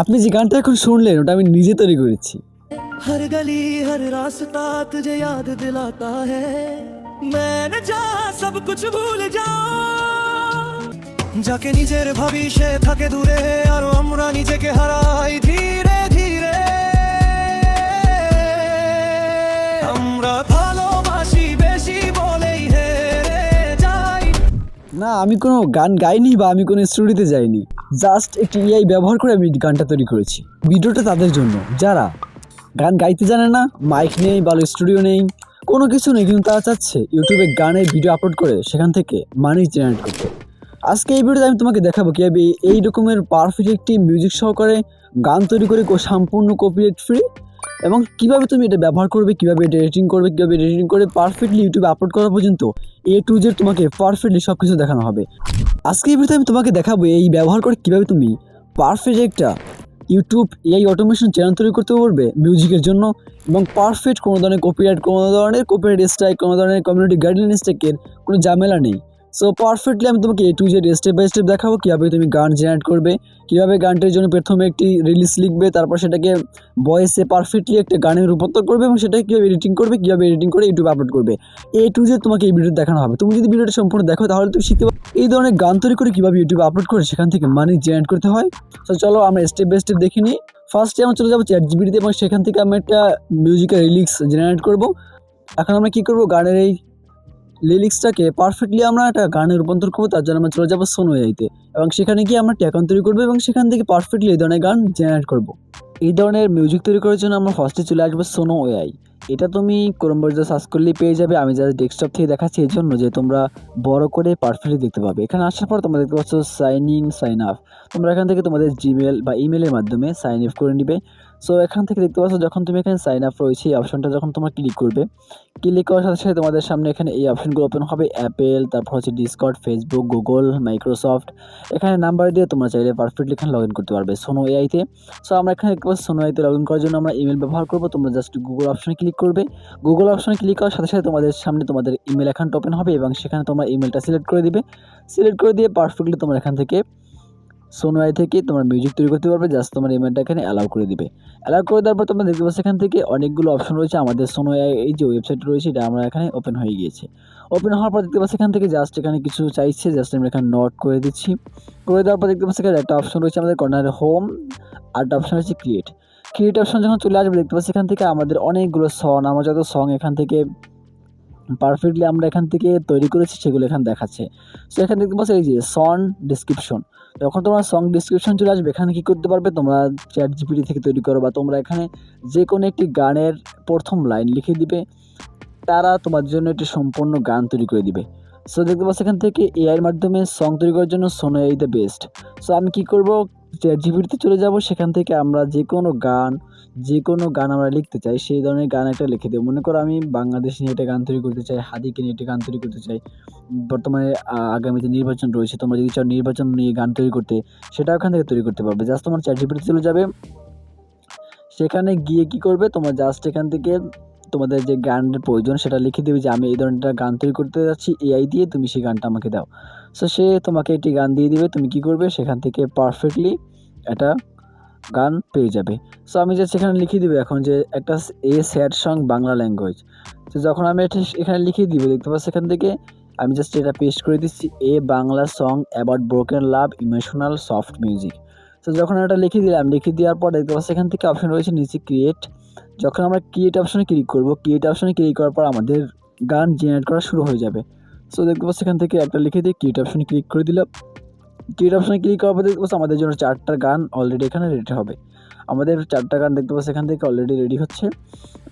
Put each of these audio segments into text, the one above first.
আপনি যে গানটা এখন শুনলেন ওটা আমি নিজে তৈরি করেছি हर गली हर रास्ता तुझे याद दिलाता है मैंने जा सब कुछ भूल जा যাকে নিজের ভাবি সে থাকে দূরে আর আমরা নিজেকে হারাই ধীরে না, আমি কোনো গান গাইনি বা আমি কোনো স্টুডিওতে যাইনি। জাস্ট একটি এআই ব্যবহার করে আমি গানটা তৈরি করেছি। ভিডিওটা তাদের জন্য। যারা গান গাইতে জানে না মাইক নেই ভালো স্টুডিও নেই, কোনো কিছু নেই, কিন্তু তারা চাচ্ছে ইউটিউবে গানের ভিডিও আপলোড করে সেখান থেকে মানি জেনারেট করতে। আজকে এই ভিডিওতে আমি তোমাকে দেখাবো কীভাবে এই রকমের পারফেক্ট একটি মিউজিক সহকারে গান তৈরি করে সম্পূর্ণ কপিরাইট ফ্রি এবং কীভাবে তুমি এটা ব্যবহার করবে, কীভাবে এটা এডিটিং করবে, কীভাবে এডিটিং করে পারফেক্টলি ইউটিউবে আপলোড করা পর্যন্ত এ টু জেড তোমাকে পারফেক্টলি সব কিছু দেখানো হবে। আজকে এই ভিডিওতে আমি তোমাকে দেখাবো এই ব্যবহার করে কীভাবে তুমি পারফেক্ট একটা ইউটিউব এই অটোমেশন চ্যানেল তৈরি করতে পারবে মিউজিকের জন্য এবং পারফেক্ট কোনো ধরনের কপিরাইট কোনো ধরনের কপিরাইট স্ট্রাইক কোনো ধরনের কমিউনিটি গাইডলাইন স্ট্রাইকের কোনো ঝামেলা নেই। সো পারফেক্টলি আমি তোমাকে A to Z step by step দেখাবো কীভাবে তুমি গান জেনারেট করবে, কীভাবে গানটির জন্য প্রথমে একটি রিলিজ লিখবে, তারপর সেটাকে ভয়েসে পারফেক্টলি একটা গানের রূপান্তর করবে এবং সেটাকে কীভাবে এডিটিং করবে, কীভাবে এডিটিং করে ইউটিউবে আপলোড করবে। এ টু জেড তোমাকে এই ভিডিও দেখানো হবে। তুমি যদি ভিডিওটা সম্পূর্ণ দেখো তাহলে তুমি শিখতে পারবে এই ধরনের গান তৈরি করে কীভাবে ইউটিউবে আপলোড করে সেখান থেকে মানি জেনারেট করতে হয়। তো চলো আমরা স্টেপ বাই স্টেপ দেখে নিই। ফার্স্টে আমরা চলে যাব চ্যাট জিবিটিতে এবং সেখান থেকে আমরা একটা মিউজিকের রিলিক্স জেনারেট করব। এখন আমরা কী করব? গানের এই লিরিক্সটাকে পারফেক্টলি আমরা একটা গানে রূপান্তর করব, তার জন্য আমরা চলে যাব সোনো এআইতে এবং সেখানে গিয়ে আমরা ট্যাকন তৈরি করব এবং সেখান থেকে পারফেক্টলি এই ধরনের গান জেনারেট করব। এই ধরনের মিউজিক তৈরি করার জন্য আমরা ফার্স্টে চলে আসব সোনো এআই এটা তুমি ক্রোম ব্রাউজার সার্চ করলেই পেয়ে যাবে। আমি জাস্ট ডেস্কটপ থেকে দেখাচ্ছি এর জন্য যে তোমরা বড় করে পারফেক্টলি দেখতে পাবে। এখানে আসার পর তোমরা দেখতে পাচ্ছ সাইন ইন সাইন আপ তোমরা এখান থেকে তোমাদের জিমেল বা ইমেলের মাধ্যমে সাইন আপ করে নিবে। সো এখান থেকে দেখতে পাচ্ছ যখন তুমি এখানে সাইন আপ রয়েছে, এই অপশনটা যখন তোমরা ক্লিক করবে ক্লিক করার সাথে সাথে তোমাদের সামনে এখানে এই অপশনগুলো ওপেন হবে অ্যাপেল তারপর হচ্ছে ডিসকর্ড ফেসবুক গুগল মাইক্রোসফট এখানে নাম্বার দিয়ে তোমরা চাইলে পারফেক্টলি এখানে লগ ইন করতে পারবে সোনো এআইতে সো আমরা এখানে দেখতে পাচ্ছি সোনো এআইতে লগ ইন করার জন্য আমরা ইমেল ব্যবহার করব। তোমরা জাস্ট গুগল অপশনে ক্লিক করবে। গুগল অপশনে ক্লিক করার সাথে সাথে তোমাদের সামনে তোমাদের ইমেল অ্যাকাউন্ট ওপেন হবে এবং সেখানে তোমার ইমেলটা সিলেক্ট করে দিবে। সিলেক্ট করে দিয়ে পারফেক্টলি তোমার এখান থেকে সোনোয়াই থেকে তোমার মিউজিক তৈরি করতে পারবে জাস্ট তোমার ইমেলটা এখানে অ্যালাউ করে দিবে। অ্যালাউ করে দেওয়ার পর তোমরা দেখতে পাচ্ছ এখান থেকে অনেকগুলো অপশন রয়েছে, আমাদের সোনোয়াই এই যে ওয়েবসাইট রয়েছে, এটা আমরা এখানে ওপেন হয়ে গিয়েছে। ওপেন হওয়ার পর দেখতে পাচ্ছি এখান থেকে জাস্ট এখানে কিছু চাইছে জাস্ট আমরা এখানে নোট করে দিচ্ছি। করে দেওয়ার পর দেখতে পাচ্ছি এখানে একটা অপশন রয়েছে আমাদের কর্নারে হোম আর একটা অপশন হচ্ছে ক্রিয়েট ক্রিয়েট অপশন যখন চলে আসবে, দেখতে পাচ্ছি এখান থেকে আমাদের অনেকগুলো সং আমার যত সং এখান থেকে পারফেক্টলি আমরা এখান থেকে তৈরি করেছি, সেগুলো এখানে দেখাচ্ছে। সো এখানে দেখতে পাচ্ছি এই যে সন ডিসক্রিপশন যখন তোমার সং ডিসক্রিপশন চলে আসবে। এখানে কী করতে পারবে? তোমরা চ্যাট জিপিটি থেকে তৈরি করো বা তোমরা এখানে যে কোনো একটি গানের প্রথম লাইন লিখে দিবে। তারা তোমার জন্য একটি সম্পূর্ণ গান তৈরি করে দিবে। সো দেখতে পাচ্ছ এখান থেকে এআইয়ের মাধ্যমে সং তৈরি করার জন্য সোনো এই দ্য বেস্ট সো আমি কী করব? চ্যাট চলে যাব সেখান থেকে আমরা যে কোনো গান যে কোনো গান আমরা লিখতে চাই সেই ধরনের গান একটা লিখে দেবো। মনে করো আমি বাংলাদেশ নিয়ে একটা গান তৈরি করতে চাই হাদিকে নিয়ে একটা গান তৈরি করতে চাই বর্তমানে আহ, আগামীতে নির্বাচন রয়েছে তোমরা যদি চাও নির্বাচন নিয়ে গান তৈরি করতে সেটা ওখান থেকে তৈরি করতে পারবে। জাস্ট তোমার চ্যাট চলে যাবে সেখানে গিয়ে কি করবে তোমার জাস্ট এখান থেকে তোমাদের যে গানের প্রয়োজন সেটা লিখে দেবে যে আমি এই ধরনের গান তৈরি করতে যাচ্ছি এআই দিয়ে তুমি সেই গানটা আমাকে দাও। সো সে তোমাকে একটি গান দিয়ে দিবে। তুমি কি করবে? সেখান থেকে পারফেক্টলি একটা গান পেয়ে যাবে। সো আমি জাস্ট এখানে লিখে দিবে এখন যে একটা a sad song Bangla language তো যখন আমি এটা এখানে লিখে দিব, দেখতে পাচ্ছি এখান থেকে, আমি জাস্ট এটা পেস্ট করে দিচ্ছি, a Bangla song about broken love emotional soft music তো যখন এটা লিখে দিলাম, লিখে দেওয়ার পর দেখতে পাচ্ছি এখান থেকে অপশন রয়েছে নিচে ক্রিয়েট যখন আমরা ক্রিয়েট অপশনে ক্লিক করব ক্রিয়েট অপশনে ক্লিক করার পর আমাদের গান জেনারেট করা শুরু হয়ে যাবে। সো দেখতে পাচ্ছি এখান থেকে একটা লিখে দিয়ে ক্রিয়েট অপশনে ক্লিক করে দিলাম। ক্রিয়েট অপশনে ক্লিক করার পর দেখতে পাচ্ছি আমাদের জন্য চারটা গান অলরেডি এখানে রেডি হবে। আমাদের চারটা গান দেখতে পাচ্ছি এখান থেকে অলরেডি রেডি হচ্ছে।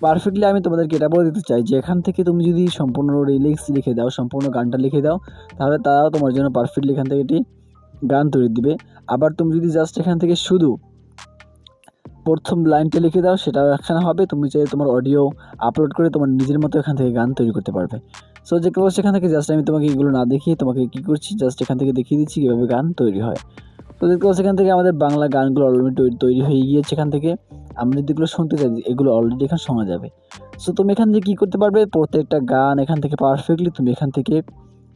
পারফেক্টলি আমি তোমাদেরকে এটা বলে দিতে চাই যে এখান থেকে তুমি যদি সম্পূর্ণ রিলিক্স লিখে দাও, সম্পূর্ণ গানটা লিখে দাও, তাহলে তারাও তোমার জন্য পারফেক্টলি এখান থেকে এটি গান তৈরি দিবে। আবার তুমি যদি জাস্ট এখান থেকে শুধু প্রথম লাইনটা লিখে দাও, সেটাও এখানে হবে। তুমি চাইলে তোমার অডিও আপলোড করে তোমার নিজের মতো এখান থেকে গান তৈরি করতে পারবে। সো যে কেবল সেখান থেকে জাস্ট আমি তোমাকে এগুলো না দেখিয়ে তোমাকে কী করছি? জাস্ট এখান থেকে দেখিয়ে দিচ্ছি কীভাবে গান তৈরি হয়। তো দেখতে পাচ্ছি এখান থেকে আমাদের বাংলা গানগুলো অলরেডি তৈরি হয়ে গিয়েছে এখান থেকে। আমরা যদি এগুলো শুনতে চাই, এগুলো অলরেডি এখানে শোনা যাবে। সো তুমি এখান থেকে কী করতে পারবে? প্রত্যেকটা গান এখান থেকে পারফেক্টলি তুমি এখান থেকে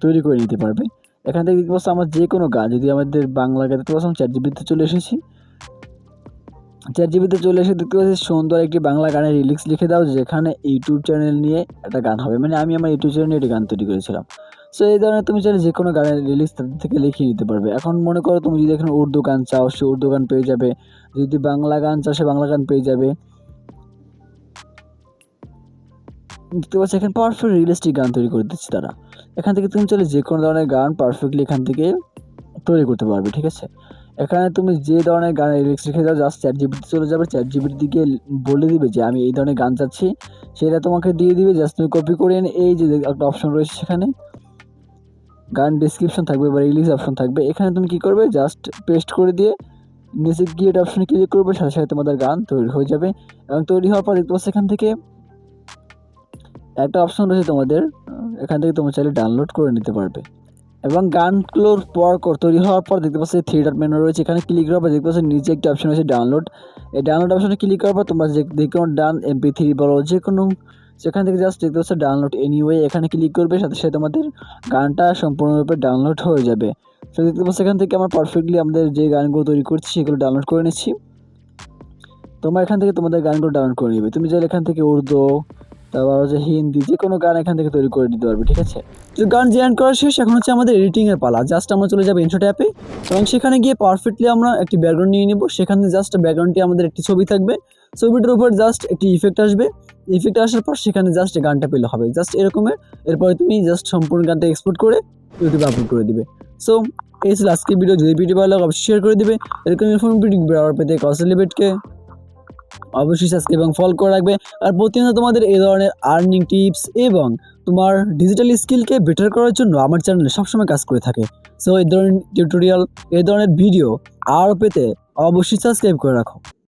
তৈরি করে নিতে পারবে। এখান থেকে দেখতে পাচ্ছ আমার যে কোনো গান, যদি আমাদের বাংলা গান, দেখতে পাচ্ছ চ্যাট জিবিতে চলে এসেছি। চ্যাট জিবিতে চলে এসে দেখতে পাচ্ছি সুন্দর একটি বাংলা গানের রিলিক্স লিখে দাও, যেখানে ইউটিউব চ্যানেল নিয়ে একটা গান হবে। মানে আমি আমার ইউটিউব চ্যানেল একটি গান তৈরি করেছিলাম। সো এই ধরনের তুমি চাইলে যে কোনো গানের রিলিক্স তাদের থেকে লিখিয়ে নিতে পারবে। এখন মনে করো তুমি যদি এখানে উর্দু গান চাও, সে উর্দু গান পেয়ে যাবে। যদি বাংলা গান চাও, সে বাংলা গান পেয়ে যাবে। দেখতে পাচ্ছি এখানে পারফেক্ট রিয়েলিস্টিক গান তৈরি করে দিচ্ছে তারা। এখান থেকে তুমি চাইলে যে কোনো ধরনের গান পারফেক্টলি এখান থেকে তৈরি করতে পারবে, ঠিক আছে? এখানে তুমি যে ধরনের গানের লিরিক্স লিখে দাও জাস্ট চ্যাট জিবিতে চলে যাবে চ্যাট জিবির দিকে বলে দিবে যে আমি এই ধরনের গান চাচ্ছি। সেটা তোমাকে দিয়ে দিবে জাস্ট তুমি কপি করে এনে এই যে একটা অপশন রয়েছে সেখানে। গান ডিসক্রিপশন থাকবে বা রিলিজ অপশন থাকবে। এখানে তুমি কি করবে? জাস্ট পেস্ট করে দিয়ে নিচে গিয়ে এটা অপশনে ক্লিক করবে, সাথে সাথে তোমাদের গান তৈরি হয়ে যাবে। এবং তৈরি হওয়ার পর দেখতে পাচ্ছ এখান থেকে একটা অপশন রয়েছে তোমাদের। এখান থেকে তোমরা চাইলে ডাউনলোড করে নিতে পারবে। এবং গানগুলোর পর তৈরি হওয়ার পর দেখতে পাচ্ছি থ্রি ডট মেনু রয়েছে। এখানে ক্লিক করার পর দেখতে পাচ্ছি নিচে একটি অপশন রয়েছে ডাউনলোড এই ডাউনলোড অপশনে ক্লিক করার পর তোমরা যে যে কোনো ডান এমপি থ্রি বলো, যে কোনো সেখান থেকে জাস্ট দেখতে পাচ্ছ ডাউনলোড এনিওয়ে এখানে ক্লিক করবে, সাথে সাথে তোমাদের গানটা সম্পূর্ণরূপে ডাউনলোড হয়ে যাবে। তো দেখতে পাচ্ছ এখান থেকে আমরা পারফেক্টলি আমাদের যে গানগুলো তৈরি করছি, সেগুলো ডাউনলোড করে নিচ্ছি। তোমরা এখান থেকে তোমাদের গানগুলো ডাউনলোড করে নেবে। তুমি চাইলে এখান থেকে উর্দু তারপর হচ্ছে হিন্দি যে কোনো গান এখান থেকে তৈরি করে দিতে পারবে, ঠিক আছে? তো গান জেনারেট করা শেষ, এখন হচ্ছে আমাদের এডিটিংয়ের পালা। জাস্ট আমরা চলে যাব ইনশট অ্যাপে এবং সেখানে গিয়ে পারফেক্টলি আমরা একটি ব্যাকগ্রাউন্ড নিয়ে নেব। সেখানে জাস্ট ব্যাকগ্রাউন্ডটি আমাদের একটি ছবি থাকবে। ছবিটার উপর জাস্ট একটি ইফেক্ট আসবে। ইফেক্ট আসার পর সেখানে জাস্ট গানটা পেলে হবে। জাস্ট এরকমের এরপরে তুমি জাস্ট সম্পূর্ণ গানটা এক্সপোর্ট করে ইউটিউবে আপলোড করে দিবে। সো এই ছিল আজকের ভিডিও যদি ভিডিও ভালো লাগে, অবশ্যই শেয়ার করে দিবে। এরকম ইনফর্ম ভিডিও পেতে কসেলিবেটকে অবশ্যই সাবস্ক্রাইব এবং ফলো করে রাখবে। আর প্রতিদিন তোমাদের এই ধরনের আর্নিং টিপস এবং তোমার ডিজিটাল স্কিলকে বেটার করার জন্য আমার চ্যানেলে সবসময় কাজ করে থাকে। সো এই ধরনের টিউটোরিয়াল এই ধরনের ভিডিও আরও পেতে অবশ্যই সাবস্ক্রাইব করে রাখো।